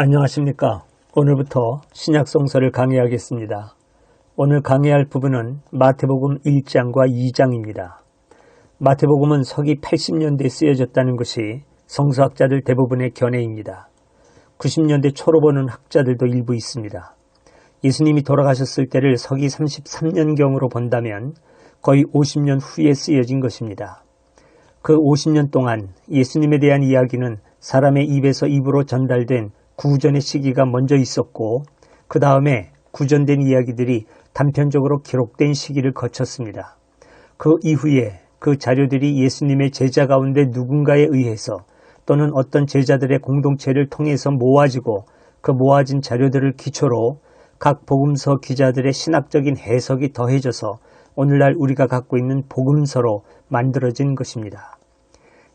안녕하십니까. 오늘부터 신약성서를 강의하겠습니다. 오늘 강의할 부분은 마태복음 1장과 2장입니다. 마태복음은 서기 80년대에 쓰여졌다는 것이 성서학자들 대부분의 견해입니다. 90년대 초로 보는 학자들도 일부 있습니다. 예수님이 돌아가셨을 때를 서기 33년경으로 본다면 거의 50년 후에 쓰여진 것입니다. 그 50년 동안 예수님에 대한 이야기는 사람의 입에서 입으로 전달된 구전의 시기가 먼저 있었고 그 다음에 구전된 이야기들이 단편적으로 기록된 시기를 거쳤습니다. 그 이후에 그 자료들이 예수님의 제자 가운데 누군가에 의해서 또는 어떤 제자들의 공동체를 통해서 모아지고 그 모아진 자료들을 기초로 각 복음서 기자들의 신학적인 해석이 더해져서 오늘날 우리가 갖고 있는 복음서로 만들어진 것입니다.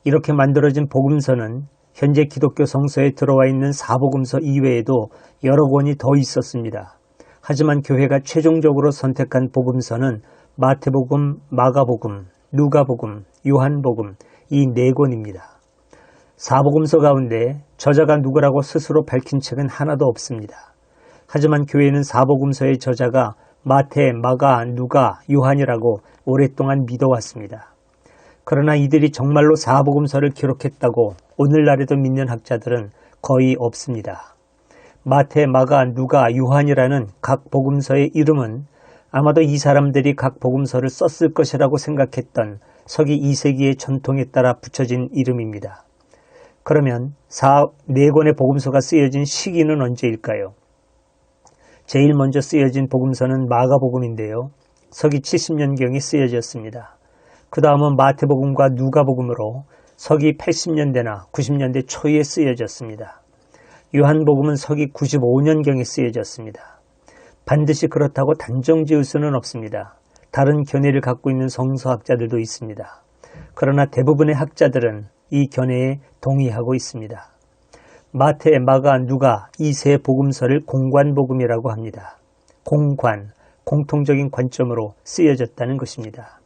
이렇게 만들어진 복음서는 현재 기독교 성서에 들어와 있는 사복음서 이외에도 여러 권이 더 있었습니다. 하지만 교회가 최종적으로 선택한 복음서는 마태복음, 마가복음, 누가복음, 요한복음 이 네 권입니다. 사복음서 가운데 저자가 누구라고 스스로 밝힌 책은 하나도 없습니다. 하지만 교회는 사복음서의 저자가 마태, 마가, 누가, 요한이라고 오랫동안 믿어왔습니다. 그러나 이들이 정말로 사복음서를 기록했다고 오늘날에도 믿는 학자들은 거의 없습니다. 마태, 마가, 누가, 요한이라는 각 복음서의 이름은 아마도 이 사람들이 각 복음서를 썼을 것이라고 생각했던 서기 2세기의 전통에 따라 붙여진 이름입니다. 그러면 4, 4권의 복음서가 쓰여진 시기는 언제일까요? 제일 먼저 쓰여진 복음서는 마가복음인데요. 서기 70년경에 쓰여졌습니다. 그 다음은 마태복음과 누가복음으로 서기 80년대나 90년대 초에 쓰여졌습니다. 요한복음은 서기 95년경에 쓰여졌습니다. 반드시 그렇다고 단정 지을 수는 없습니다. 다른 견해를 갖고 있는 성서학자들도 있습니다. 그러나 대부분의 학자들은 이 견해에 동의하고 있습니다. 마태, 마가, 누가 이 세 복음서를 공관복음이라고 합니다. 공관, 공통적인 관점으로 쓰여졌다는 것입니다.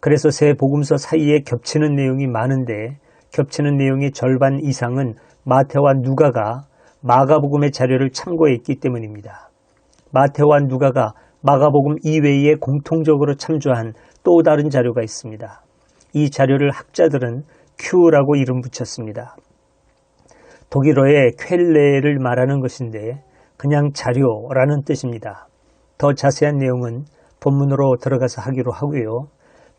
그래서 세 복음서 사이에 겹치는 내용이 많은데 겹치는 내용의 절반 이상은 마태와 누가가 마가복음의 자료를 참고했기 때문입니다. 마태와 누가가 마가복음 이외에 공통적으로 참조한 또 다른 자료가 있습니다. 이 자료를 학자들은 큐라고 이름 붙였습니다. 독일어의 ���레를 말하는 것인데 그냥 자료라는 뜻입니다. 더 자세한 내용은 본문으로 들어가서 하기로 하고요.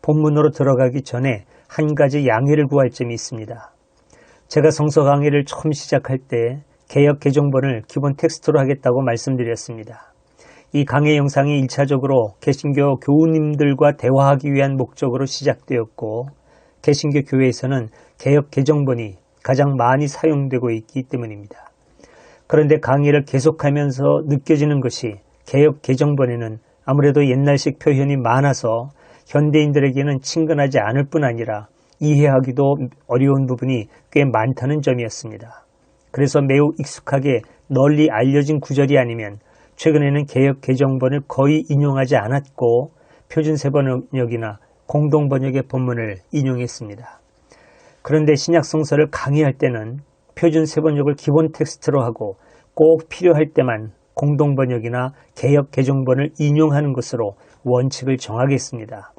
본문으로 들어가기 전에 한 가지 양해를 구할 점이 있습니다. 제가 성서 강의를 처음 시작할 때 개혁 개정본을 기본 텍스트로 하겠다고 말씀드렸습니다. 이 강의 영상이 1차적으로 개신교 교우님들과 대화하기 위한 목적으로 시작되었고 개신교 교회에서는 개혁 개정본이 가장 많이 사용되고 있기 때문입니다. 그런데 강의를 계속하면서 느껴지는 것이 개혁 개정본에는 아무래도 옛날식 표현이 많아서 현대인들에게는 친근하지 않을 뿐 아니라 이해하기도 어려운 부분이 꽤 많다는 점이었습니다. 그래서 매우 익숙하게 널리 알려진 구절이 아니면 최근에는 개혁 개정본을 거의 인용하지 않았고 표준 세번역이나 공동 번역의 본문을 인용했습니다. 그런데 신약 성서를 강의할 때는 표준 세번역을 기본 텍스트로 하고 꼭 필요할 때만 공동 번역이나 개혁 개정본을 인용하는 것으로 원칙을 정하겠습니다.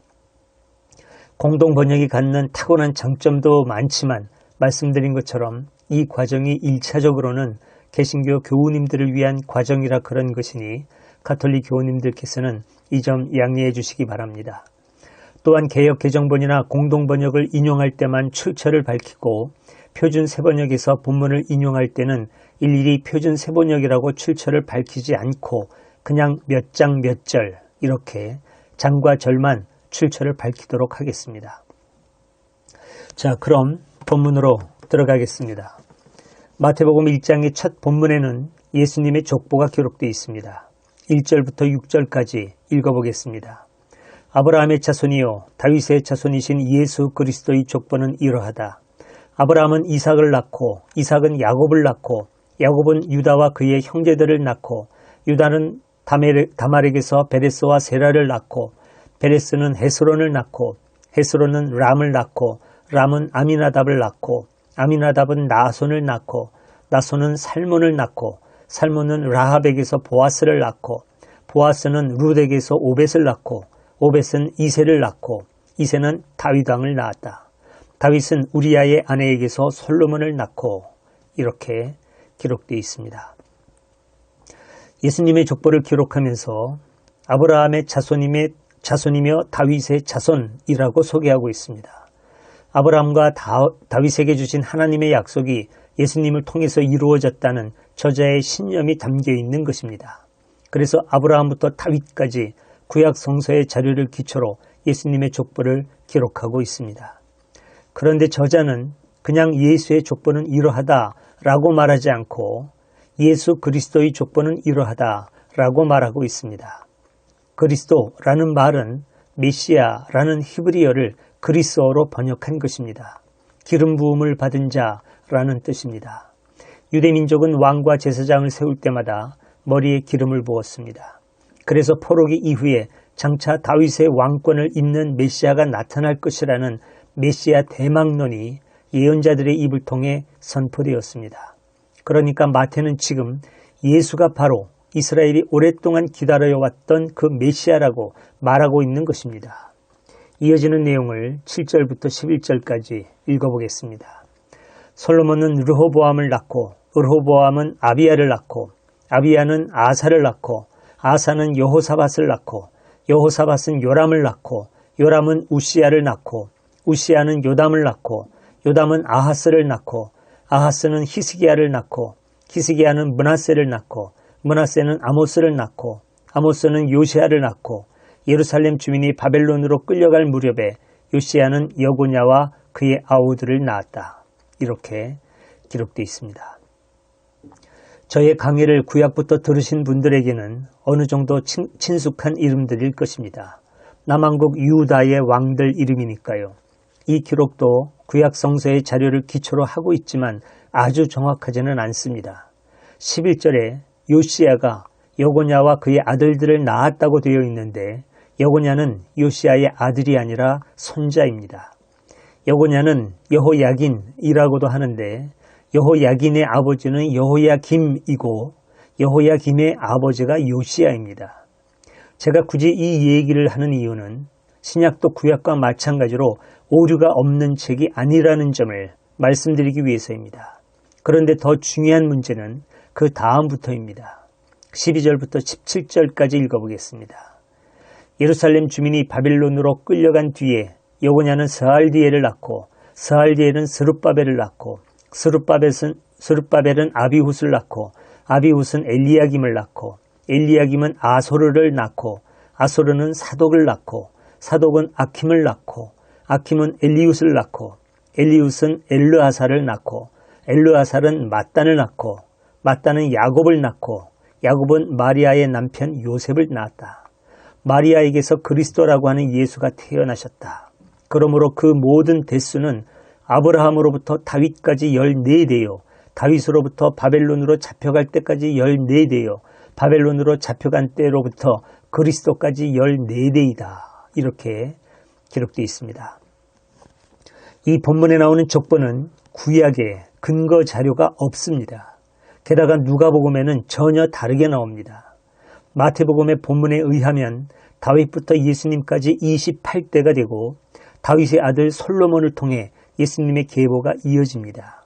공동 번역이 갖는 타고난 장점도 많지만 말씀드린 것처럼 이 과정이 1차적으로는 개신교 교우님들을 위한 과정이라 그런 것이니 가톨릭 교우님들께서는 이 점 양해해 주시기 바랍니다. 또한 개혁 개정본이나 공동 번역을 인용할 때만 출처를 밝히고 표준 세번역에서 본문을 인용할 때는 일일이 표준 세번역이라고 출처를 밝히지 않고 그냥 몇 장 몇 절 이렇게 장과 절만 출처를 밝히도록 하겠습니다. 자, 그럼 본문으로 들어가겠습니다. 마태복음 1장의 첫 본문에는 예수님의 족보가 기록되어 있습니다. 1절부터 6절까지 읽어보겠습니다. 아브라함의 자손이요 다윗의 자손이신 예수 그리스도의 족보는 이러하다. 아브라함은 이삭을 낳고 이삭은 야곱을 낳고 야곱은 유다와 그의 형제들을 낳고 유다는 다말에게서 베레스와 세라를 낳고 베레스는 헤스론을 낳고 헤스론은 람을 낳고 람은 아미나답을 낳고 아미나답은 나손을 낳고 나손은 살몬을 낳고 살몬은 라합에게서 보아스를 낳고 보아스는 룻에게서 오벳을 낳고 오벳은 이세를 낳고 이세는 다윗 왕을 낳았다. 다윗은 우리아의 아내에게서 솔로몬을 낳고 이렇게 기록되어 있습니다. 예수님의 족보를 기록하면서 아브라함의 자손임의 자손이며 다윗의 자손이라고 소개하고 있습니다. 아브라함과 다, 다윗에게 주신 하나님의 약속이 예수님을 통해서 이루어졌다는 저자의 신념이 담겨 있는 것입니다. 그래서 아브라함부터 다윗까지 구약 성서의 자료를 기초로 예수님의 족보를 기록하고 있습니다. 그런데 저자는 그냥 예수의 족보는 이러하다라고 말하지 않고 예수 그리스도의 족보는 이러하다라고 말하고 있습니다. 그리스도라는 말은 메시아라는 히브리어를 그리스어로 번역한 것입니다. 기름 부음을 받은 자라는 뜻입니다. 유대 민족은 왕과 제사장을 세울 때마다 머리에 기름을 부었습니다. 그래서 포로기 이후에 장차 다윗의 왕권을 잇는 메시아가 나타날 것이라는 메시아 대망론이 예언자들의 입을 통해 선포되었습니다. 그러니까 마태는 지금 예수가 바로 이스라엘이 오랫동안 기다려왔던 그 메시아라고 말하고 있는 것입니다. 이어지는 내용을 7절부터 11절까지 읽어보겠습니다. 솔로몬은 르호보암을 낳고 르호보암은 아비야를 낳고 아비야는 아사를 낳고 아사는 여호사밧을 낳고 여호사밧은 요람을 낳고 요람은 우시야를 낳고 우시야는 요담을 낳고 요담은 아하스를 낳고 아하스는 히스기야를 낳고 히스기야는 문하세를 낳고 문하세는 아모스를 낳고 아모스는 요시야를 낳고 예루살렘 주민이 바벨론으로 끌려갈 무렵에 요시야는 여고냐와 그의 아우들을 낳았다. 이렇게 기록되어 있습니다. 저의 강의를 구약부터 들으신 분들에게는 어느 정도 친, 친숙한 이름들일 것입니다. 남한국 유다의 왕들 이름이니까요. 이 기록도 구약 성서의 자료를 기초로 하고 있지만 아주 정확하지는 않습니다. 11절에 요시야가 여고냐와 그의 아들들을 낳았다고 되어 있는데 여고냐는 요시야의 아들이 아니라 손자입니다. 여고냐는 여호야긴이라고도 하는데 여호야긴의 아버지는 여호야김이고 여호야김의 아버지가 요시야입니다. 제가 굳이 이 얘기를 하는 이유는 신약도 구약과 마찬가지로 오류가 없는 책이 아니라는 점을 말씀드리기 위해서입니다. 그런데 더 중요한 문제는 그 다음부터입니다. 12절부터 17절까지 읽어보겠습니다. 예루살렘 주민이 바빌론으로 끌려간 뒤에 여고냐는 스알디엘을 낳고 스알디엘은 스룹바벨을 낳고 스룹바벨은, 스룹바벨은 아비훗을 낳고 아비훗은 엘리야김을 낳고 엘리야김은 아소르를 낳고 아소르는 사독을 낳고 사독은 아킴을 낳고 아킴은 엘리웃을 낳고 엘리웃은 엘르아사를 낳고 엘르아살은 마단을 낳고 마단은 야곱을 낳고 야곱은 마리아의 남편 요셉을 낳았다. 마리아에게서 그리스도라고 하는 예수가 태어나셨다. 그러므로 그 모든 대수는 아브라함으로부터 다윗까지 14대요. 다윗으로부터 바벨론으로 잡혀갈 때까지 14대요. 바벨론으로 잡혀간 때로부터 그리스도까지 14대이다. 이렇게 기록되어 있습니다. 이 본문에 나오는 족보는 구약에 근거 자료가 없습니다. 게다가 누가복음에는 전혀 다르게 나옵니다. 마태복음의 본문에 의하면 다윗부터 예수님까지 28대가 되고 다윗의 아들 솔로몬을 통해 예수님의 계보가 이어집니다.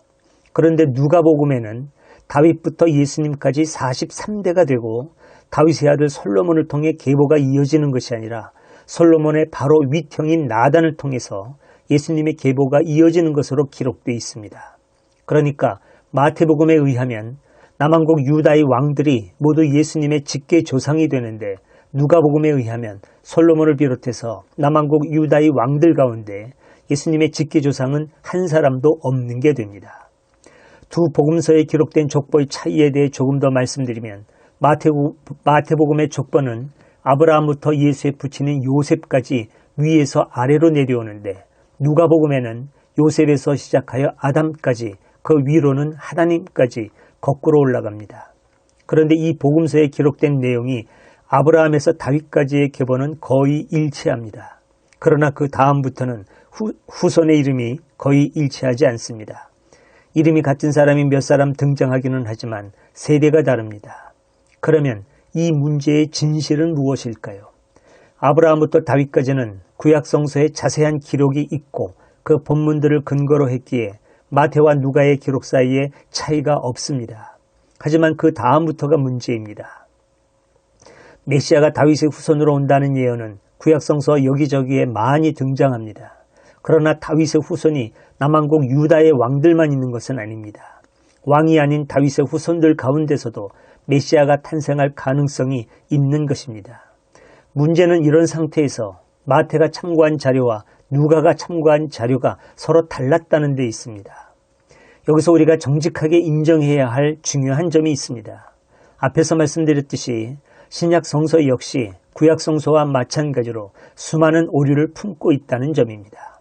그런데 누가복음에는 다윗부터 예수님까지 43대가 되고 다윗의 아들 솔로몬을 통해 계보가 이어지는 것이 아니라 솔로몬의 바로 윗형인 나단을 통해서 예수님의 계보가 이어지는 것으로 기록되어 있습니다. 그러니까 마태복음에 의하면 남한국 유다의 왕들이 모두 예수님의 직계 조상이 되는데 누가복음에 의하면 솔로몬을 비롯해서 남한국 유다의 왕들 가운데 예수님의 직계 조상은 한 사람도 없는 게 됩니다. 두 복음서에 기록된 족보의 차이에 대해 조금 더 말씀드리면 마태복음의 족보는 아브라함부터 예수의 부친인 요셉까지 위에서 아래로 내려오는데 누가복음에는 요셉에서 시작하여 아담까지 그 위로는 하나님까지 거꾸로 올라갑니다. 그런데 이 복음서에 기록된 내용이 아브라함에서 다윗까지의 계보는 거의 일치합니다. 그러나 그 다음부터는 후, 후손의 이름이 거의 일치하지 않습니다. 이름이 같은 사람이 몇 사람 등장하기는 하지만 세대가 다릅니다. 그러면 이 문제의 진실은 무엇일까요? 아브라함부터 다윗까지는 구약 성서에 자세한 기록이 있고 그 본문들을 근거로 했기에 마태와 누가의 기록 사이에 차이가 없습니다. 하지만 그 다음부터가 문제입니다. 메시아가 다윗의 후손으로 온다는 예언은 구약 성서 여기저기에 많이 등장합니다. 그러나 다윗의 후손이 남한국 유다의 왕들만 있는 것은 아닙니다. 왕이 아닌 다윗의 후손들 가운데서도 메시아가 탄생할 가능성이 있는 것입니다. 문제는 이런 상태에서 마태가 참고한 자료와 누가가 참고한 자료가 서로 달랐다는 데 있습니다. 여기서 우리가 정직하게 인정해야 할 중요한 점이 있습니다. 앞에서 말씀드렸듯이 신약 성서 역시 구약 성서와 마찬가지로 수많은 오류를 품고 있다는 점입니다.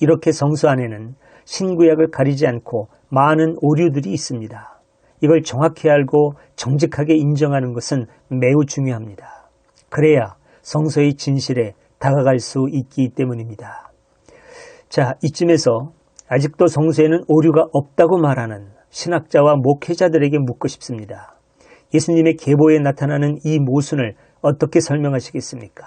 이렇게 성서 안에는 신구약을 가리지 않고 많은 오류들이 있습니다. 이걸 정확히 알고 정직하게 인정하는 것은 매우 중요합니다. 그래야 성서의 진실에 다가갈 수 있기 때문입니다. 자, 이쯤에서 아직도 성서에는 오류가 없다고 말하는 신학자와 목회자들에게 묻고 싶습니다. 예수님의 계보에 나타나는 이 모순을 어떻게 설명하시겠습니까?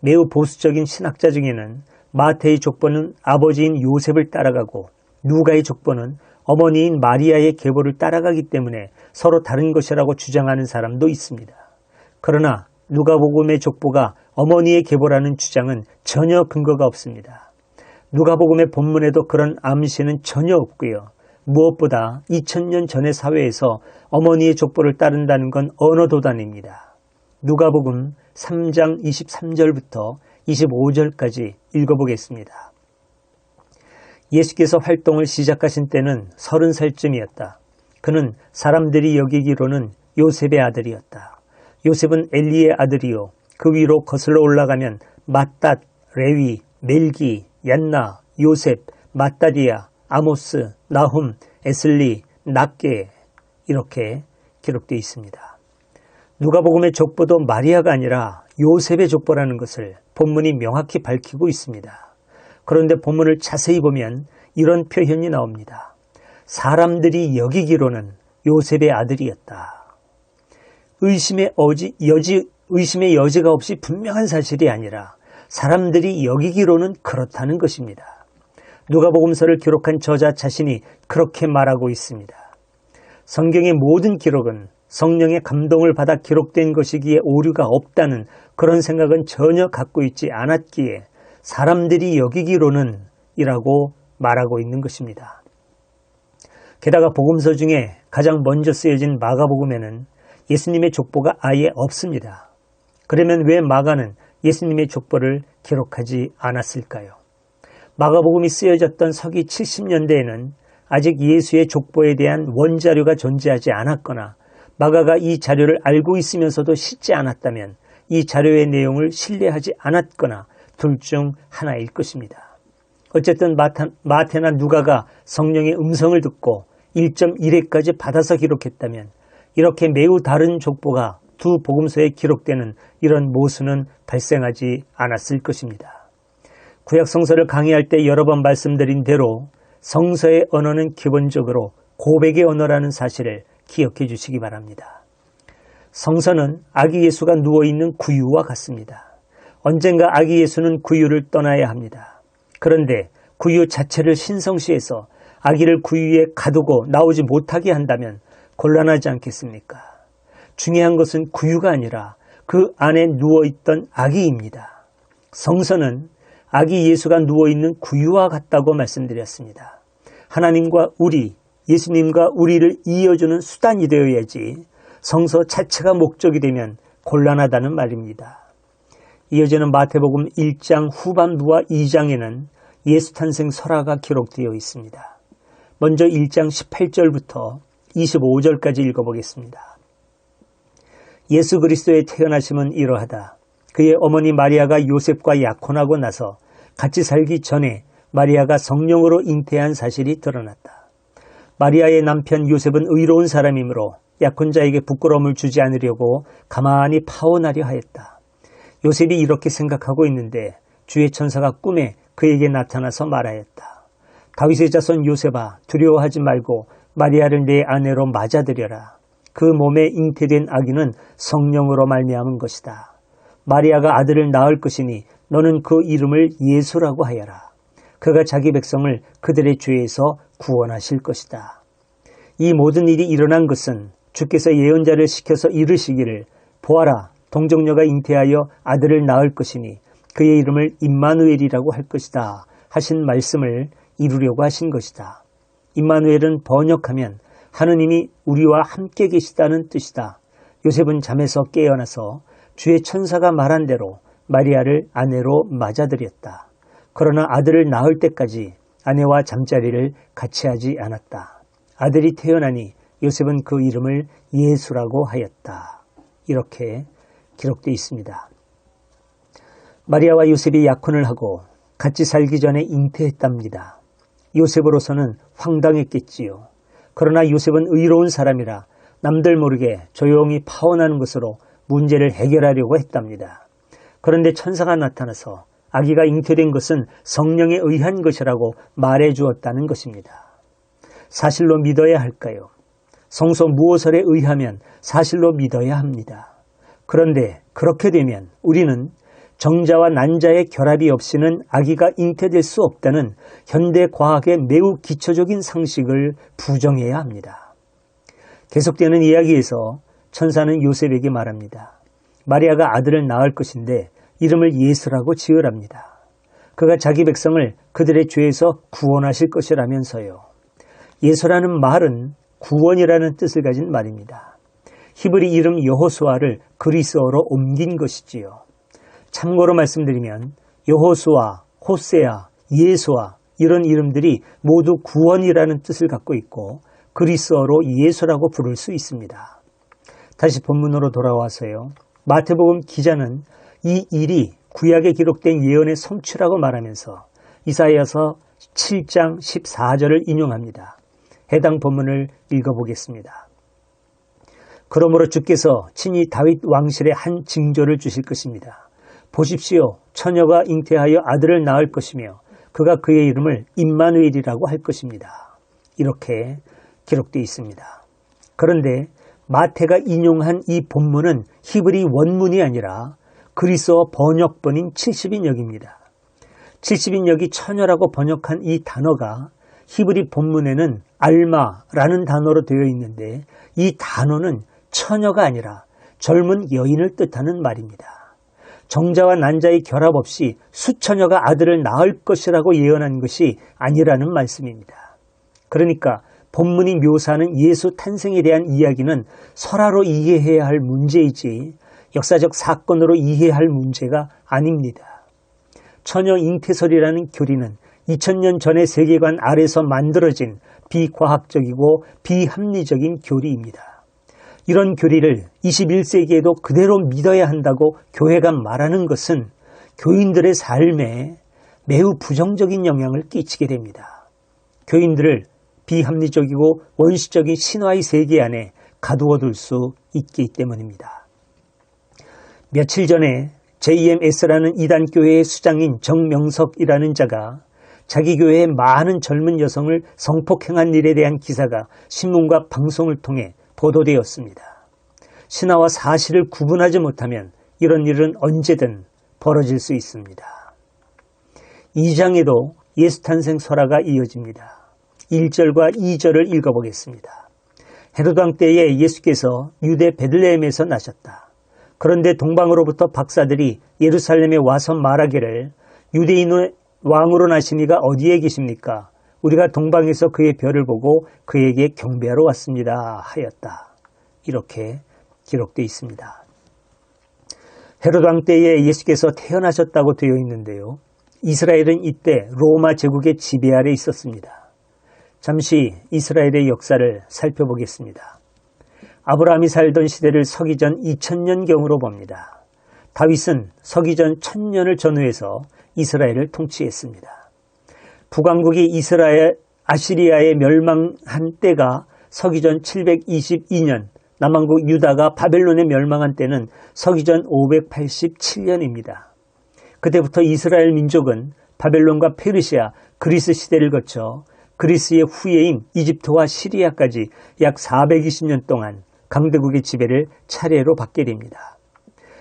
매우 보수적인 신학자 중에는 마태의 족보는 아버지인 요셉을 따라가고 누가의 족보는 어머니인 마리아의 계보를 따라가기 때문에 서로 다른 것이라고 주장하는 사람도 있습니다. 그러나 누가복음의 족보가 어머니의 계보라는 주장은 전혀 근거가 없습니다. 누가복음의 본문에도 그런 암시는 전혀 없고요. 무엇보다 2000년 전의 사회에서 어머니의 족보를 따른다는 건 언어 도단입니다. 누가복음 3장 23절부터 25절까지 읽어보겠습니다. 예수께서 활동을 시작하신 때는 30살쯤이었다. 그는 사람들이 여기기로는 요셉의 아들이었다. 요셉은 엘리의 아들이요. 그 위로 거슬러 올라가면 마따, 레위, 멜기, 얀나, 요셉, 마따디아, 아모스, 나훔, 에슬리, 낫게 이렇게 기록되어 있습니다. 누가복음의 족보도 마리아가 아니라 요셉의 족보라는 것을 본문이 명확히 밝히고 있습니다. 그런데 본문을 자세히 보면 이런 표현이 나옵니다. 사람들이 여기기로는 요셉의 아들이었다. 의심의 어지, 여지, 의심의 여지가 없이 분명한 사실이 아니라 사람들이 여기기로는 그렇다는 것입니다. 누가복음서를 기록한 저자 자신이 그렇게 말하고 있습니다. 성경의 모든 기록은 성령의 감동을 받아 기록된 것이기에 오류가 없다는 그런 생각은 전혀 갖고 있지 않았기에 사람들이 여기기로는 이라고 말하고 있는 것입니다. 게다가 복음서 중에 가장 먼저 쓰여진 마가복음에는 예수님의 족보가 아예 없습니다. 그러면 왜 마가는 예수님의 족보를 기록하지 않았을까요? 마가복음이 쓰여졌던 서기 70년대에는 아직 예수의 족보에 대한 원자료가 존재하지 않았거나 마가가 이 자료를 알고 있으면서도 싣지 않았다면 이 자료의 내용을 신뢰하지 않았거나 둘 중 하나일 것입니다. 어쨌든 마테나 누가가 성령의 음성을 듣고 1.1회까지 받아서 기록했다면 이렇게 매우 다른 족보가 두 복음서에 기록되는 이런 모순은 발생하지 않았을 것입니다. 구약 성서를 강의할 때 여러 번 말씀드린 대로 성서의 언어는 기본적으로 고백의 언어라는 사실을 기억해 주시기 바랍니다. 성서는 아기 예수가 누워 있는 구유와 같습니다. 언젠가 아기 예수는 구유를 떠나야 합니다. 그런데 구유 자체를 신성시해서 아기를 구유에 가두고 나오지 못하게 한다면 곤란하지 않겠습니까? 중요한 것은 구유가 아니라 그 안에 누워있던 아기입니다. 성서는 아기 예수가 누워있는 구유와 같다고 말씀드렸습니다. 하나님과 우리, 예수님과 우리를 이어주는 수단이 되어야지 성서 자체가 목적이 되면 곤란하다는 말입니다. 이어지는 마태복음 1장 후반부와 2장에는 예수 탄생 설화가 기록되어 있습니다. 먼저 1장 18절부터 25절까지 읽어보겠습니다. 예수 그리스도의 태어나심은 이러하다. 그의 어머니 마리아가 요셉과 약혼하고 나서 같이 살기 전에 마리아가 성령으로 잉태한 사실이 드러났다. 마리아의 남편 요셉은 의로운 사람이므로 약혼자에게 부끄러움을 주지 않으려고 가만히 파혼하려 하였다. 요셉이 이렇게 생각하고 있는데 주의 천사가 꿈에 그에게 나타나서 말하였다. 다윗의 자손 요셉아 두려워하지 말고 마리아를 내 아내로 맞아들여라. 그 몸에 잉태된 아기는 성령으로 말미암은 것이다. 마리아가 아들을 낳을 것이니 너는 그 이름을 예수라고 하여라. 그가 자기 백성을 그들의 죄에서 구원하실 것이다. 이 모든 일이 일어난 것은 주께서 예언자를 시켜서 이르시기를 보아라 동정녀가 잉태하여 아들을 낳을 것이니 그의 이름을 임마누엘이라고 할 것이다 하신 말씀을 이루려고 하신 것이다. 임마누엘은 번역하면 하느님이 우리와 함께 계시다는 뜻이다. 요셉은 잠에서 깨어나서 주의 천사가 말한 대로 마리아를 아내로 맞아들였다. 그러나 아들을 낳을 때까지 아내와 잠자리를 같이 하지 않았다. 아들이 태어나니 요셉은 그 이름을 예수라고 하였다. 이렇게 기록되어 있습니다. 마리아와 요셉이 약혼을 하고 같이 살기 전에 잉태했답니다. 요셉으로서는 황당했겠지요. 그러나 요셉은 의로운 사람이라 남들 모르게 조용히 파혼하는 것으로 문제를 해결하려고 했답니다. 그런데 천사가 나타나서 아기가 잉태된 것은 성령에 의한 것이라고 말해 주었다는 것입니다. 사실로 믿어야 할까요? 성서 무엇설에 의하면 사실로 믿어야 합니다. 그런데 그렇게 되면 우리는 정자와 난자의 결합이 없이는 아기가 잉태될 수 없다는 현대 과학의 매우 기초적인 상식을 부정해야 합니다. 계속되는 이야기에서 천사는 요셉에게 말합니다. 마리아가 아들을 낳을 것인데 이름을 예수라고 지으랍니다. 그가 자기 백성을 그들의 죄에서 구원하실 것이라면서요. 예수라는 말은 구원이라는 뜻을 가진 말입니다. 히브리 이름 여호수아를 그리스어로 옮긴 것이지요. 참고로 말씀드리면 여호수아, 호세아, 예수아 이런 이름들이 모두 구원이라는 뜻을 갖고 있고 그리스어로 예수라고 부를 수 있습니다. 다시 본문으로 돌아와서요. 마태복음 기자는 이 일이 구약에 기록된 예언의 성취라고 말하면서 이사야서 7장 14절을 인용합니다. 해당 본문을 읽어보겠습니다. 그러므로 주께서 친히 다윗 왕실의 한 징조를 주실 것입니다. 보십시오. 처녀가 잉태하여 아들을 낳을 것이며 그가 그의 이름을 임마누엘이라고 할 것입니다. 이렇게 기록되어 있습니다. 그런데 마태가 인용한 이 본문은 히브리 원문이 아니라 그리스어 번역본인 70인역입니다. 70인역이 처녀라고 번역한 이 단어가 히브리 본문에는 알마라는 단어로 되어 있는데 이 단어는 처녀가 아니라 젊은 여인을 뜻하는 말입니다. 정자와 난자의 결합 없이 수처녀가 아들을 낳을 것이라고 예언한 것이 아니라는 말씀입니다. 그러니까 본문이 묘사하는 예수 탄생에 대한 이야기는 설화로 이해해야 할 문제이지 역사적 사건으로 이해할 문제가 아닙니다. 처녀 잉태설이라는 교리는 2000년 전의 세계관 아래서 만들어진 비과학적이고 비합리적인 교리입니다. 이런 교리를 21세기에도 그대로 믿어야 한다고 교회가 말하는 것은 교인들의 삶에 매우 부정적인 영향을 끼치게 됩니다. 교인들을 비합리적이고 원시적인 신화의 세계 안에 가두어둘 수 있기 때문입니다. 며칠 전에 JMS라는 이단교회의 수장인 정명석이라는 자가 자기 교회의 많은 젊은 여성을 성폭행한 일에 대한 기사가 신문과 방송을 통해 보도되었습니다. 신화와 사실을 구분하지 못하면 이런 일은 언제든 벌어질 수 있습니다. 2장에도 예수 탄생 설화가 이어집니다. 1절과 2절을 읽어보겠습니다. 헤로당 때에 예수께서 유대 베들레헴에서 나셨다. 그런데 동방으로부터 박사들이 예루살렘에 와서 말하기를 유대인의 왕으로 나시니가 어디에 계십니까? 우리가 동방에서 그의 별을 보고 그에게 경배하러 왔습니다. 하였다. 이렇게 기록되어 있습니다. 헤로당 때에 예수께서 태어나셨다고 되어 있는데요. 이스라엘은 이때 로마 제국의 지배 아래 있었습니다. 잠시 이스라엘의 역사를 살펴보겠습니다. 아브라함이 살던 시대를 서기전 2000년경으로 봅니다. 다윗은 서기전 1000년을 전후해서 이스라엘을 통치했습니다. 북왕국이 이스라엘 아시리아에 멸망한 때가 서기전 722년, 남왕국 유다가 바벨론에 멸망한 때는 서기전 587년입니다. 그때부터 이스라엘 민족은 바벨론과 페르시아, 그리스 시대를 거쳐 그리스의 후예인 이집트와 시리아까지 약 420년 동안 강대국의 지배를 차례로 받게 됩니다.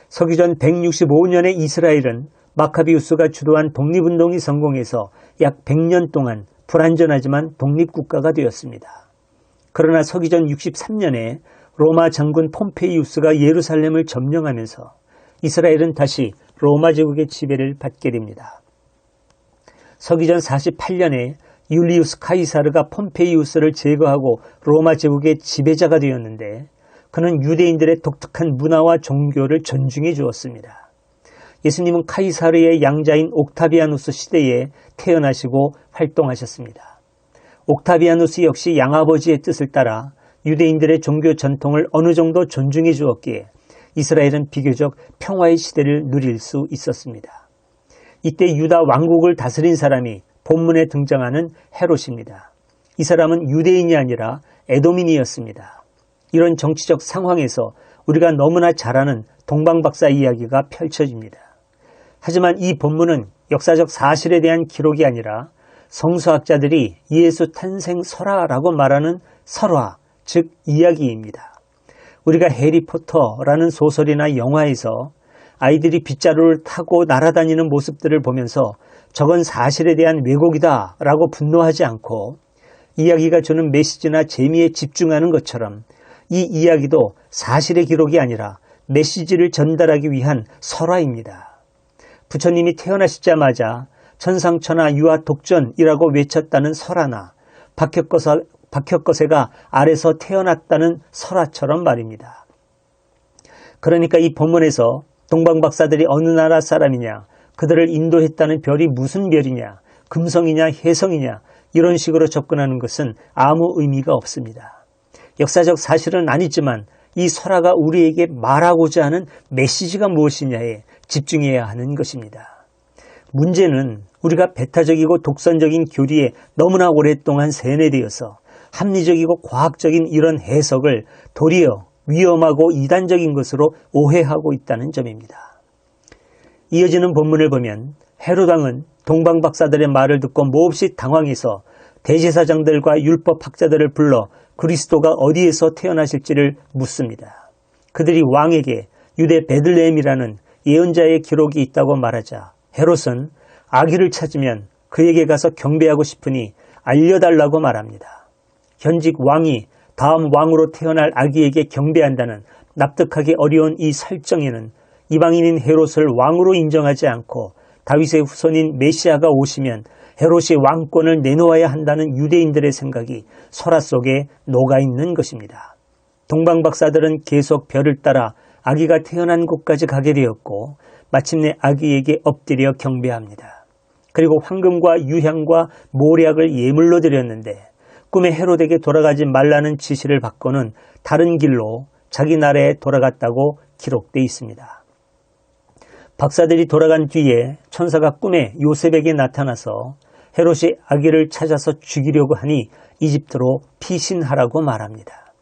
서기전 165년에 이스라엘은 마카비우스가 주도한 독립운동이 성공해서 약 100년 동안 불안전하지만 독립국가가 되었습니다. 그러나 서기전 63년에 로마 장군 폼페이우스가 예루살렘을 점령하면서 이스라엘은 다시 로마 제국의 지배를 받게 됩니다. 서기전 48년에 율리우스 카이사르가 폼페이우스를 제거하고 로마 제국의 지배자가 되었는데 그는 유대인들의 독특한 문화와 종교를 존중해 주었습니다. 예수님은 카이사르의 양자인 옥타비아누스 시대에 태어나시고 활동하셨습니다. 옥타비아누스 역시 양아버지의 뜻을 따라 유대인들의 종교 전통을 어느 정도 존중해 주었기에 이스라엘은 비교적 평화의 시대를 누릴 수 있었습니다. 이때 유다 왕국을 다스린 사람이 본문에 등장하는 헤롯입니다. 이 사람은 유대인이 아니라 에도민이었습니다. 이런 정치적 상황에서 우리가 너무나 잘 아는 동방박사 이야기가 펼쳐집니다. 하지만 이 본문은 역사적 사실에 대한 기록이 아니라 성서학자들이 예수 탄생 설화라고 말하는 설화, 즉 이야기입니다. 우리가 해리포터라는 소설이나 영화에서 아이들이 빗자루를 타고 날아다니는 모습들을 보면서 저건 사실에 대한 왜곡이다 라고 분노하지 않고 이야기가 주는 메시지나 재미에 집중하는 것처럼 이 이야기도 사실의 기록이 아니라 메시지를 전달하기 위한 설화입니다. 부처님이 태어나시자마자 천상천하 유아 독전이라고 외쳤다는 박혁거사, 박혁거세가 아래서 태어났다는 설화처럼 말입니다. 그러니까 이 본문에서 동방박사들이 어느 나라 사람이냐, 그들을 인도했다는 별이 무슨 별이냐, 금성이냐, 혜성이냐, 이런 식으로 접근하는 것은 아무 의미가 없습니다. 역사적 사실은 아니지만 이 설화가 우리에게 말하고자 하는 메시지가 무엇이냐에 집중해야 하는 것입니다. 문제는 우리가 배타적이고 독선적인 교리에 너무나 오랫동안 세뇌되어서 합리적이고 과학적인 이런 해석을 도리어 위험하고 이단적인 것으로 오해하고 있다는 점입니다. 이어지는 본문을 보면 헤로당은 동방 박사들의 말을 듣고 몹시 당황해서 대제사장들과 율법 학자들을 불러 그리스도가 어디에서 태어나실지를 묻습니다. 그들이 왕에게 유대 베들레헴이라는 예언자의 기록이 있다고 말하자 헤롯은 아기를 찾으면 그에게 가서 경배하고 싶으니 알려달라고 말합니다. 현직 왕이 다음 왕으로 태어날 아기에게 경배한다는 납득하기 어려운 이 설정에는 이방인인 헤롯을 왕으로 인정하지 않고 다윗의 후손인 메시아가 오시면 헤롯이 왕권을 내놓아야 한다는 유대인들의 생각이 설화 속에 녹아 있는 것입니다. 동방 박사들은 계속 별을 따라 아기가 태어난 곳까지 가게 되었고 마침내 아기에게 엎드려 경배합니다. 그리고 황금과 유향과 모략을 예물로 드렸는데 꿈에 헤롯에게 돌아가지 말라는 지시를 받고는 다른 길로 자기 나라에 돌아갔다고 기록되어 있습니다. 박사들이 돌아간 뒤에 천사가 꿈에 요셉에게 나타나서 헤롯이 아기를 찾아서 죽이려고 하니 이집트로 피신하라고 말합니다.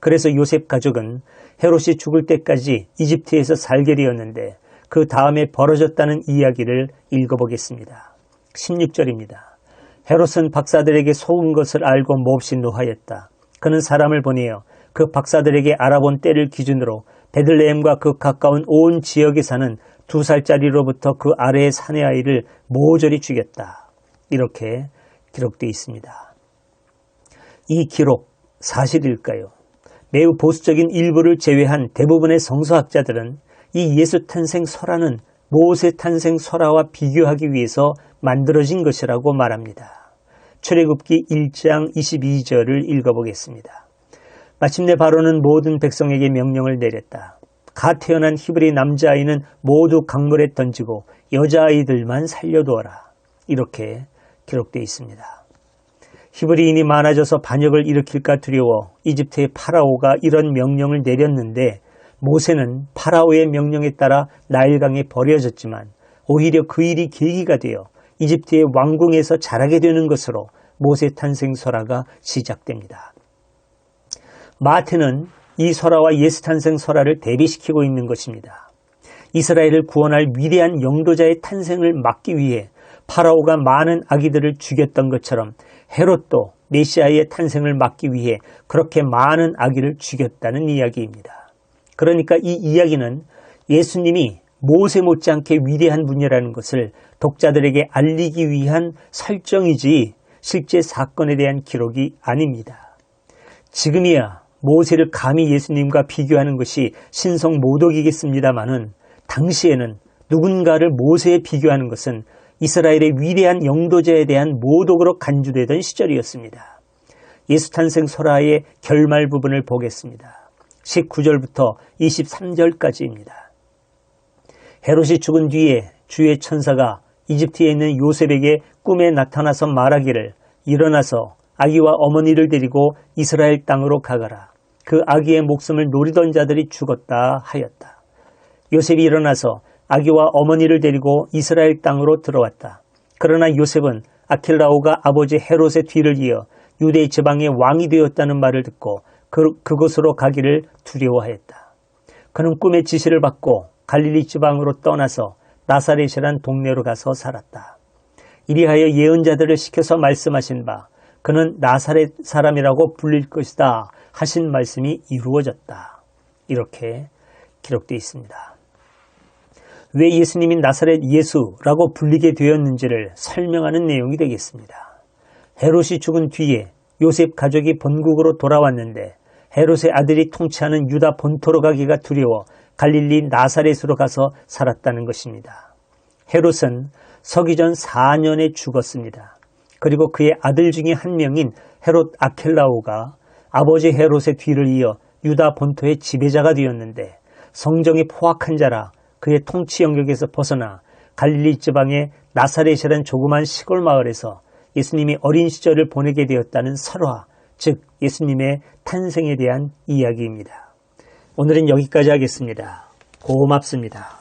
그래서 요셉 가족은 헤롯이 죽을 때까지 이집트에서 살게 되었는데 그 다음에 벌어졌다는 이야기를 읽어보겠습니다. 16절입니다. 헤롯은 박사들에게 속은 것을 알고 몹시 노하였다. 그는 사람을 보내어 그 박사들에게 알아본 때를 기준으로 베들레헴과 그 가까운 온 지역에 사는 두 살짜리로부터 그 아래의 사내 아이를 모조리 죽였다. 이렇게 기록되어 있습니다. 이 기록 사실일까요? 매우 보수적인 일부를 제외한 대부분의 성서학자들은 이 예수 탄생 설화는 모세 탄생 설화와 비교하기 위해서 만들어진 것이라고 말합니다. 출애굽기 1장 22절을 읽어보겠습니다. 마침내 바로는 모든 백성에게 명령을 내렸다. 갓 태어난 히브리 남자아이는 모두 강물에 던지고 여자아이들만 살려두어라. 이렇게 기록되어 있습니다. 히브리인이 많아져서 반역을 일으킬까 두려워 이집트의 파라오가 이런 명령을 내렸는데 모세는 파라오의 명령에 따라 나일강에 버려졌지만 오히려 그 일이 계기가 되어 이집트의 왕궁에서 자라게 되는 것으로 모세 탄생 설화가 시작됩니다. 마태는 이 설화와 예수 탄생 설화를 대비시키고 있는 것입니다. 이스라엘을 구원할 위대한 영도자의 탄생을 막기 위해 파라오가 많은 아기들을 죽였던 것처럼 헤롯도 메시아의 탄생을 막기 위해 그렇게 많은 아기를 죽였다는 이야기입니다. 그러니까 이 이야기는 예수님이 모세 못지않게 위대한 분이라는 것을 독자들에게 알리기 위한 설정이지 실제 사건에 대한 기록이 아닙니다. 지금이야 모세를 감히 예수님과 비교하는 것이 신성 모독이겠습니다마는 당시에는 누군가를 모세에 비교하는 것은 이스라엘의 위대한 영도자에 대한 모독으로 간주되던 시절이었습니다. 예수 탄생 설화의 결말 부분을 보겠습니다. 19절부터 23절까지입니다. 헤롯이 죽은 뒤에 주의 천사가 이집트에 있는 요셉에게 꿈에 나타나서 말하기를 일어나서 아기와 어머니를 데리고 이스라엘 땅으로 가거라. 그 아기의 목숨을 노리던 자들이 죽었다 하였다. 요셉이 일어나서 아기와 어머니를 데리고 이스라엘 땅으로 들어왔다. 그러나 요셉은 아킬라오가 아버지 헤롯의 뒤를 이어 유대 지방의 왕이 되었다는 말을 듣고 그, 그곳으로 가기를 두려워하였다. 그는 꿈의 지시를 받고 갈릴리 지방으로 떠나서 나사렛이란 동네로 가서 살았다. 이리하여 예언자들을 시켜서 말씀하신 바 그는 나사렛 사람이라고 불릴 것이다 하신 말씀이 이루어졌다. 이렇게 기록되어 있습니다. 왜 예수님이 나사렛 예수라고 불리게 되었는지를 설명하는 내용이 되겠습니다. 헤롯이 죽은 뒤에 요셉 가족이 본국으로 돌아왔는데 헤롯의 아들이 통치하는 유다 본토로 가기가 두려워 갈릴리 나사렛으로 가서 살았다는 것입니다. 헤롯은 서기 전 4년에 죽었습니다. 그리고 그의 아들 중에 한 명인 헤롯 아켈라오가 아버지 헤롯의 뒤를 이어 유다 본토의 지배자가 되었는데 성정이 포악한 자라 그의 통치 영역에서 벗어나 갈릴리 지방의 나사렛이라는 조그만 시골 마을에서 예수님이 어린 시절을 보내게 되었다는 설화, 즉 예수님의 탄생에 대한 이야기입니다. 오늘은 여기까지 하겠습니다. 고맙습니다.